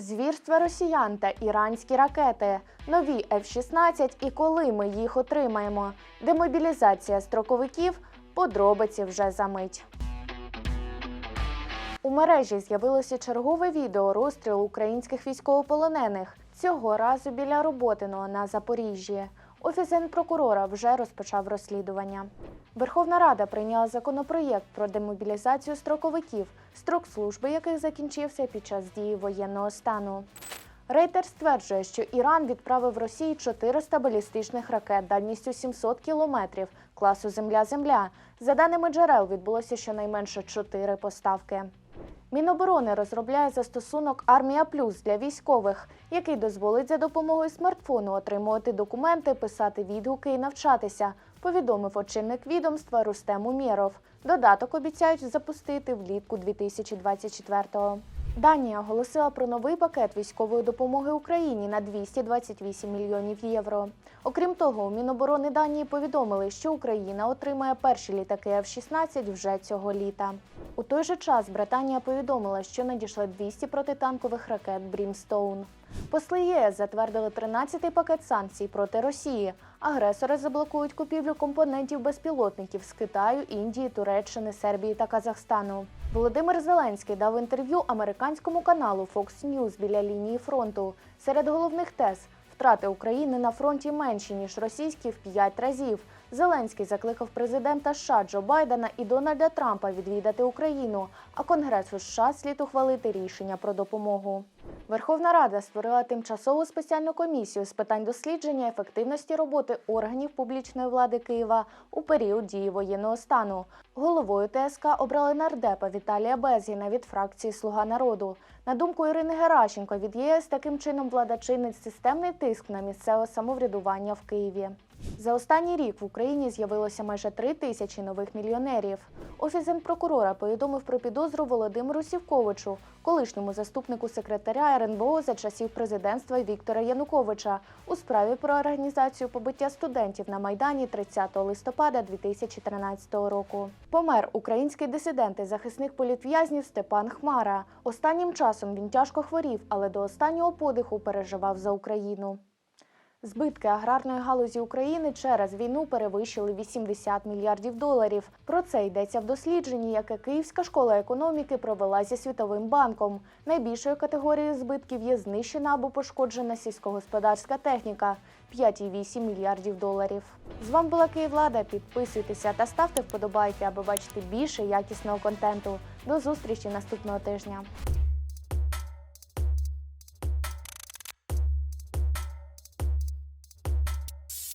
Звірства росіян та іранські ракети, нові F-16 і коли ми їх отримаємо. Демобілізація строковиків. Подробиці вже за мить. У мережі з'явилося чергове відео розстрілу українських військовополонених. Цього разу біля Роботиного на Запоріжжі. Офіс генпрокурора вже розпочав розслідування. Верховна Рада прийняла законопроєкт про демобілізацію строковиків, строк служби яких закінчився під час дії воєнного стану. Рейтер стверджує, що Іран відправив Росії 400 балістичних ракет дальністю 700 кілометрів класу Земля-Земля. За даними джерел, відбулося щонайменше 4 поставки. Міноборони розробляє застосунок Армія Плюс для військових, який дозволить за допомогою смартфону отримувати документи, писати відгуки і навчатися. Повідомив очільник відомства Рустем Умєров. Додаток обіцяють запустити влітку 2024-го. Данія оголосила про новий пакет військової допомоги Україні на 228 мільйонів євро. Окрім того, у Міноборони Данії повідомили, що Україна отримає перші літаки F-16 вже цього літа. У той же час Британія повідомила, що надійшла 200 протитанкових ракет Брімстоун. Посли ЄС затвердили 13-й пакет санкцій проти Росії. Агресори заблокують купівлю компонентів безпілотників з Китаю, Індії, Туреччини, Сербії та Казахстану. Володимир Зеленський дав інтерв'ю американському каналу Fox News біля лінії фронту. Серед головних тез втрати України на фронті менші ніж російські в п'ять разів. Зеленський закликав президента США Джо Байдена і Дональда Трампа відвідати Україну, а Конгресу США слід ухвалити рішення про допомогу. Верховна Рада створила тимчасову спеціальну комісію з питань дослідження ефективності роботи органів публічної влади Києва у період дії воєнного стану. Головою ТСК обрали нардепа Віталія Безгіна від фракції Слуга народу. На думку Ірини Геращенко, від ЄС таким чином влада чинить системний тиск на місцеве самоврядування в Києві. За останній рік в Україні з'явилося майже три тисячі нових мільйонерів. Офіс генпрокурора повідомив про підозру Володимиру Сівковичу, колишньому заступнику секретаря РНБО за часів президентства Віктора Януковича, у справі про організацію побиття студентів на майдані 30 листопада 2013 року. Помер український дисидент і захисник політв'язнів Степан Хмара. Останнім часом він тяжко хворів, але до останнього подиху переживав за Україну. Збитки аграрної галузі України через війну перевищили 80 мільярдів доларів. Про це йдеться в дослідженні, яке Київська школа економіки провела зі Світовим банком. Найбільшою категорією збитків є знищена або пошкоджена сільськогосподарська техніка 5,8 мільярдів доларів. З вами була Київлада. Підписуйтеся та ставте вподобайки, аби бачити більше якісного контенту. До зустрічі наступного тижня.